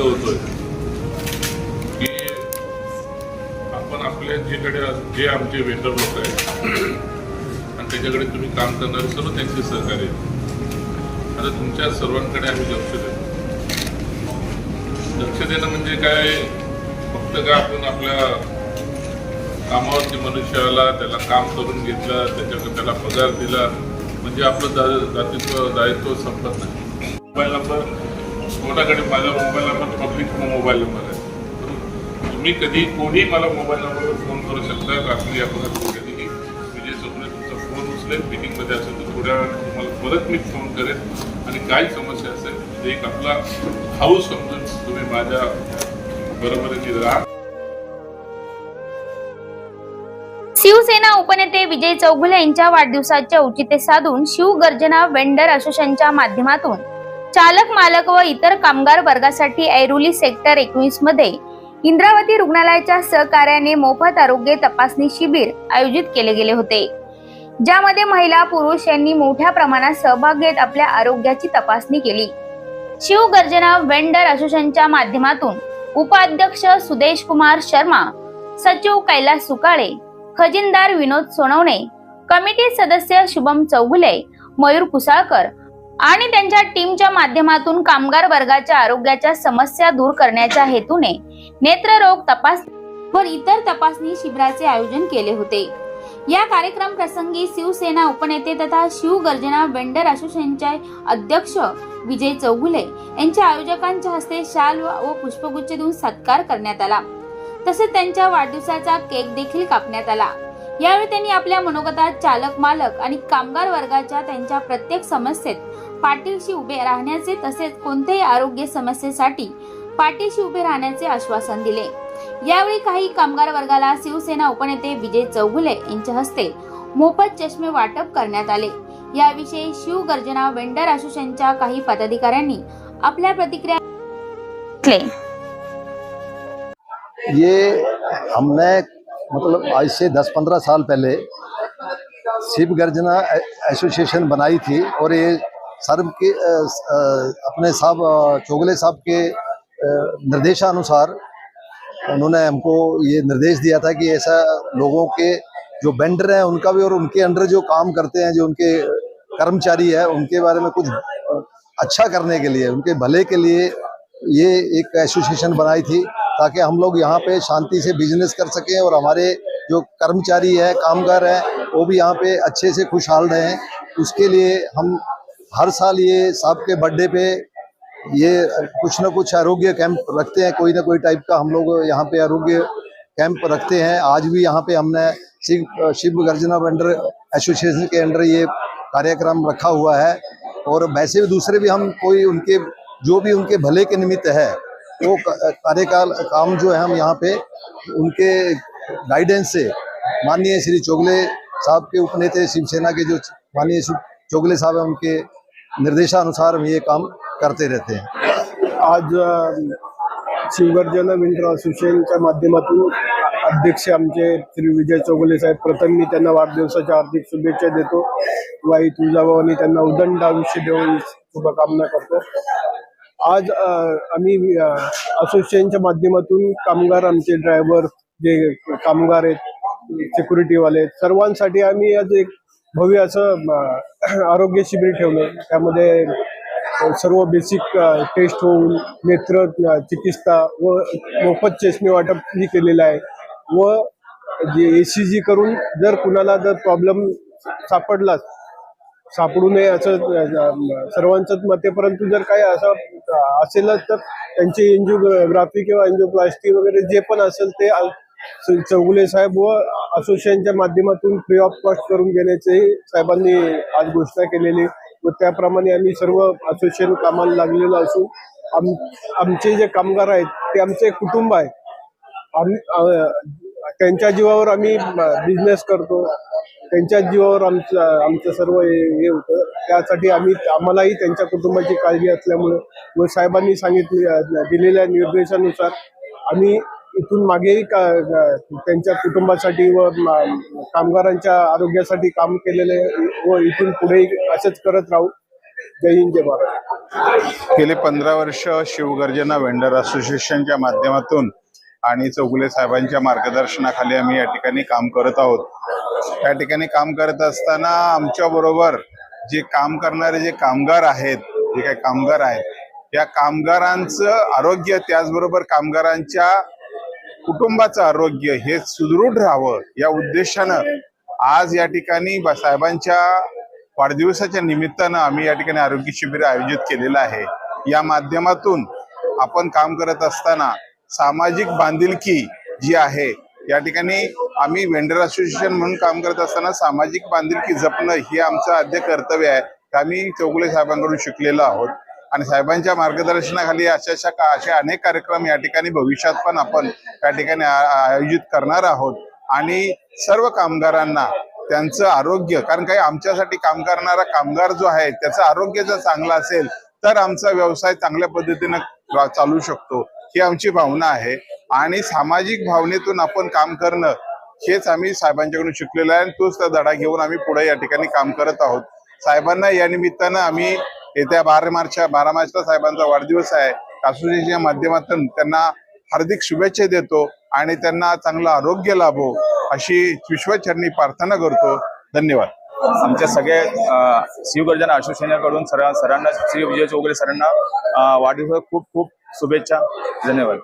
आनंद होतोय की आपण आपल्या जे कडे जे आमचे वेटर लोक आहेत आणि त्याच्याकडे तुम्ही काम करणारे सर्व त्यांचे सहकार्य आता तुमच्या सर्वांकडे आम्ही लक्ष देतो. लक्ष देणं म्हणजे काय? फक्त का आपण आपल्या कामावरती मनुष्य आला त्याला काम करून घेतलं त्याच्याकडे त्याला पगार दिला म्हणजे आपलं दायित्व दायित्व संपत नाही. मोबाईल नंबर कोणाकडे माझा mobile number public mobile number आहे. तुम्ही कधी कोणी मला मोबाईल नंबरवर फोन करू शकता रात्री अपघात कधीही विजय चौकणे तुमचा फोन उचलेल. मिटिंगमध्ये असेल तर थोड्या वेळाने तुम्हाला परत मी फोन करेन आणि काय समस्या असेल म्हणजे एक आपला हाऊस समजून तुम्ही माझ्या बरोबरीने राहा. शिवसेना उपनेते विजय चौगुले यांच्या वाढदिवसाचे औचित्य साधून शिवगर्जना वेंडर असोसिएशनच्या माध्यमातून चालक मालक व इतर कामगार वर्गासाठी ऐरोली सेक्टर एकवीसमध्ये इंद्रावती रुग्णालयाच्या सहकार्याने मोफत आरोग्य तपासणी शिबिर आयोजित केले गेले होते ज्यामध्ये महिला पुरुष यांनी मोठ्या प्रमाणात सहभाग घेत आपल्या आरोग्याची तपासणी केली. शिवगर्जना वेंडर असोसिएशनच्या माध्यमातून उपाध्यक्ष सुदेश कुमार शर्मा सचिव कैलास सुकाळे खजिनदार विनोद सोनवणे कमिटी सदस्य शुभम चौगुले मयूर कुसाळकर आणि त्यांच्या टीमच्या माध्यमातून कामगार वर्गाच्या आरोग्याच्या समस्या दूर करण्याच्या हेतूने नेत्ररोग तपास व इतर तपासणी शिबिराचे आयोजन केले होते. या कार्यक्रम प्रसंगी शिवसेना उपनेते तथा शिवगर्जना वेंडर असोसिएशनचे अध्यक्ष विजय चौगुले यांच्या आयोजकांच्या हस्ते शाल व व पुष्पगुच्छ देऊन सत्कार करण्यात आला. तसेच त्यांच्या वाढदिवसाचा केक देखील कापण्यात आला. यावेळी त्यांनी आपल्या मनोगतात चालक मालक आणि कामगार वर्गाच्या त्यांच्या प्रत्येक समस्येत पाठीशी उभे राहण्याचे तसेच कोणत्याही आरोग्य समस्येसाठी पाठीशी उभे राहण्याचे आश्वासन दिले यावेळी काही कामगार वर्गाला शिवसेना उपनेते विजय चौगुले यांच्या हस्ते मोफत चष्मे वाटप करण्यात आले याविषयी शिवगर्जना वेंडर असोसिएशनच्या काही पदाधिकाऱ्यांनी आपल्या प्रतिक्रिया. ये हमने मतलब आज से 10-15 साल पहले शिव गर्जना एसोसिएशन बनाई थी और ये सर के अपने साहब चोगले साहब के निर्देशानुसार उन्होंने हमको ये निर्देश दिया था कि ऐसा लोगों के जो बेंडर हैं उनका भी और उनके अंडर जो काम करते हैं, जो उनके कर्मचारी है, उनके बारे में कुछ अच्छा करने के लिए, उनके भले के लिए ये एक एसोसिएशन बनाई थी ताकि हम लोग यहाँ पे शांति से बिज़नेस कर सकें और हमारे जो कर्मचारी है, कामगार हैं, वो भी यहाँ पे अच्छे से खुशहाल रहें। उसके लिए हम हर साल ये साहब के बर्थडे पे ये कुछ ना कुछ आरोग्य कैंप रखते हैं, कोई ना कोई टाइप का हम लोग यहाँ पे आरोग्य कैंप रखते हैं। आज भी यहाँ पे हमने शिव शिव गर्जना वेंडर एसोसिएशन के अंडर ये कार्यक्रम रखा हुआ है और वैसे भी दूसरे भी हम कोई उनके, जो भी उनके भले के निमित्त है, वो कार्यकाल, काम जो है हम यहाँ पे उनके गाइडेंस से माननीय श्री चोगले साहब के उपनेते, शिवसेना के जो माननीय चोगले साहब हैं, उनके निर्देशानुसार हम ये काम करते रहते हैं। आज शिवगर्जना विंटर असोसिएशनच्या माध्यमातून अध्यक्ष आमचे श्री विजय चौगुले साहेब प्रथम मी त्यांना वाढदिवसाच्या हार्दिक शुभेच्छा देतो. वाई तुळजाभवानी त्यांना उदंड आयुष्य देऊन शुभकामना करतो. आज आम्ही असोसिएशनच्या माध्यमातून कामगार आमचे ड्रायव्हर जे कामगार आहेत सिक्युरिटीवाले आहेत सर्वांसाठी आम्ही आज एक भव्य असं आरोग्य शिबिर ठेवलं. त्यामध्ये सर्व बेसिक टेस्ट होऊन नेत्र चिकित्सा व मोफत चष्मे वाटप ही केलेलं आहे. व जे ए सी जी करून जर कुणाला जर प्रॉब्लेम सापडलाच सापडू नये असं अ, मते सर्वांचंच परंतु जर काही असं असेलच तर त्यांची एन्जिओग्राफी किंवा एन्जिओप्लास्टी वगैरे जे पण असेल ते श्री चौगुले साहेब व असोसिएशनच्या माध्यमातून फ्री ऑफ कॉस्ट करून घेण्याचेही साहेबांनी आज घोषणा केलेली. व त्याप्रमाणे आम्ही सर्व असोसिएशन कामाला लागलेलो असून आम आमचे जे कामगार आहेत ते आमचे कुटुंब आहे आम्ही त्यांच्या जीवावर आम्ही बिझनेस करतो. त्यांच्या जीवावर आमचं आमचं सर्व हे होतं. त्यासाठी आम्ही आम्हालाही त्यांच्या कुटुंबाची काळजी असल्यामुळे व साहेबांनी सांगितले दिलेल्या निर्देशानुसार आम्ही इथून मागेही का त्यांच्या कुटुंबासाठी व कामगारांच्या आरोग्यासाठी काम केलेले व इथून पुढेही असंच करत राहू. जय हिंद जय भारत. गेले पंधरा वर्ष शिवगर्जना वेंडर असोसिएशनच्या माध्यमातून आणि चौगुले साहेबांच्या मार्गदर्शनाखाली आम्ही या ठिकाणी काम करत आहोत. या ठिकाणी काम करत असताना आमच्या बरोबर जे काम करणारे जे कामगार आहेत जे काही कामगार आहेत या कामगारांचं आरोग्य त्याचबरोबर कामगारांच्या कुटुंबाचं आरोग्य हे सुदृढ राहावं या उद्देशानं आज या ठिकाणी साहेबांच्या वाढदिवसाच्या निमित्तानं आम्ही या ठिकाणी आरोग्य शिबिर आयोजित केलेलं आहे. या माध्यमातून आपण काम करत असताना सामाजिक बांधिलकी जी आहे या ठिकाणी आम्ही वेंडर असोसिएशन म्हणून काम करत असताना सामाजिक बांधिलकी जपणं हे आमचं आद्य कर्तव्य आहे. आम्ही चौगुले साहेबांकडून शिकलेलो आहोत. आणि साहेबांच्या मार्गदर्शनाखाली अशा अशा का- असे अनेक कार्यक्रम या ठिकाणी भविष्यात पण आपण या ठिकाणी आयोजित करणार आहोत. आणि सर्व कामगारांना त्यांचं आरोग्य कारण काही आमच्यासाठी काम करणारा कामगार जो आहे त्याचं आरोग्य जर चांगलं असेल तर आमचा व्यवसाय चांगल्या पद्धतीनं चालू शकतो. ही आमची भावना आहे. आणि सामाजिक भावनेतून आपण काम करणं हेच आम्ही साहेबांच्याकडून शिकलेलो आहे आणि तोच त्या धडा घेऊन आम्ही पुढे या ठिकाणी काम करत आहोत. साहेबांना या निमित्तानं आम्ही येत्या बारा मार्चच्या बारा मार्चला साहेबांचा वाढदिवस आहे. असोसिएशनच्या माध्यमातून त्यांना हार्दिक शुभेच्छा देतो आणि त्यांना चांगलं आरोग्य लाभो अशी विश्वचरणी प्रार्थना करतो. धन्यवाद. आमच्या सगळे अ, शिवगर्जना असोसिएशनकडून सर सरांना श्री विजय चौगुले सरांना वाढदिवस खूप खूप शुभेच्छा. धन्यवाद.